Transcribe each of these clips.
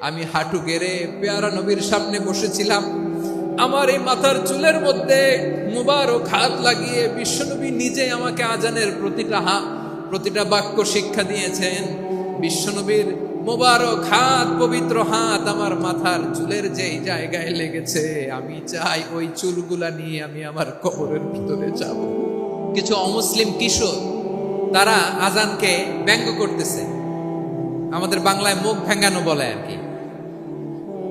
আমি হাঁটু গেড়ে পেয়ারা নবীর সামনে বসেছিলাম। আমার এই মাথার চুলের মধ্যে মুবারক হাত লাগিয়ে বিশ্বনবী নিজে আমাকে আজানের প্রতিটা হা, প্রতিটা বাক্য শিক্ষা দিয়েছেন। বিশ্বনবীর মোবারক হাত, পবিত্র হাত আমার মাথার চুলের যেই জায়গায় লেগেছে, আমি চাই ওই চুলগুলা নিয়ে আমি আমার কবরের ভিতরে যাব। কিছু অমুসলিম কিশোর, তারা আজানকে ব্যঙ্গ করতেছে। আমাদের বাংলায় মুখ ভেঙ্গানো বলে আর কি।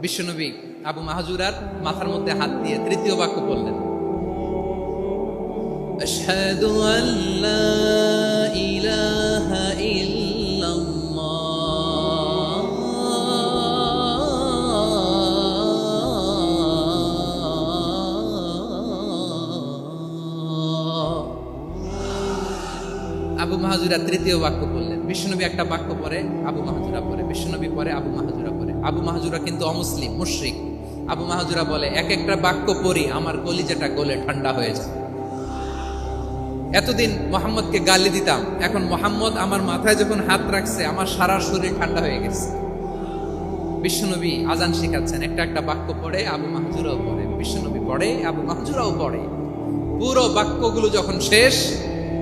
বিশ্বনবী আবু মাহাজুরার মাথার মধ্যে হাত দিয়ে তৃতীয় বাক্য বললেন أشهد أن لا إله মাহাজুরা তৃতীয় বাক্য বললেন বিষ্ণুনবী একটা বাক্য পরে আবু মাহাজুরা পরে বিষ্ণুনবী পরে আবু মাহাজুরা পরে আবু মাহাজুরা কিন্তু অমুসলিম, মুশরিক। আবু মাহাজুরা বলে, এক একটা বাক্য পড়ি, আমার কলিজাটা গলে ঠান্ডা হয়ে যায়। এতদিন মোহাম্মদকে গালি দিতাম, এখন মোহাম্মদ আমার মাথায় যখন হাত রাখছে, আমার সারা শরীর ঠান্ডা হয়ে গেছে। বিশ্বনবী আজান শিখাচ্ছেন, একটা একটা বাক্য পড়ে, আবু মাহজুরাও পড়ে বিশ্বনবী পড়ে, আবু মাহজুরাও পড়ে। পুরো বাক্যগুলো যখন শেষ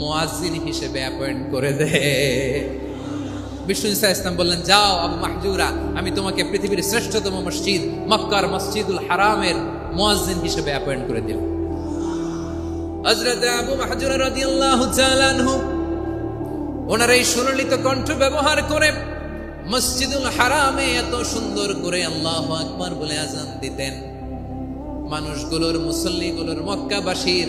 মুয়াজ্জিন হিসেবে অ্যাপয়েন্ট করে দে। বিষ্ণু ইসা ইসলাম বললেন, যাও আবু মাহজুরা, আমি তোমাকে পৃথিবীর শ্রেষ্ঠতম মসজিদ, মক্কার মসজিদুল হারামের মুয়াজ্জিন হিসেবে অ্যাপয়েন্ট করে দিল হযরত আবু মাহজুরা রাদিয়াল্লাহু তাআলা আনহু, ওনার এই সুললিত কণ্ঠ ব্যবহার করে মসজিদুল হারামে এত সুন্দর করে আল্লাহ আকবার বলে আজান দিতেন। মানুষগুলোর, মুসল্লিগুলোর, মক্কাবাসীর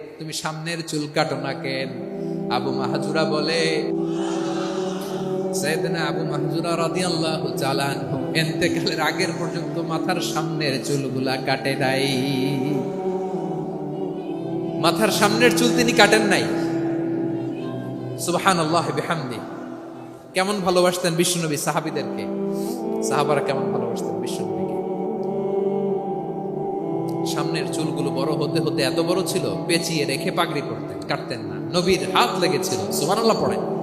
তুমি সামনের চুল কাটো না কেন? আবু মাহজুরা বলে সৈয়দনা আবু মাহজুরা রাদিয়াল্লাহু তাআলা আনহু ইন্তেকালের আগের পর্যন্ত মাথার সামনের চুলগুলা কাটে নাই। মাথার সামনের চুল তিনি কাটেন নাই। সুবহানাল্লাহ বিহামদি। কেমন ভালোবাসতেন বিশ্বনবী সাহাবিদেরকে? সাহাবারা কেমন ভালোবাসতেন বিশ্বনবীকে? সামনের চুলগুলো বড় হতে হতে এত বড় ছিল, পেঁচিয়ে রেখে পাগড়ি করতেন, কাটতেন না। নবীর হাত লেগেছিল। সুবানাল্লাহ পড়েন।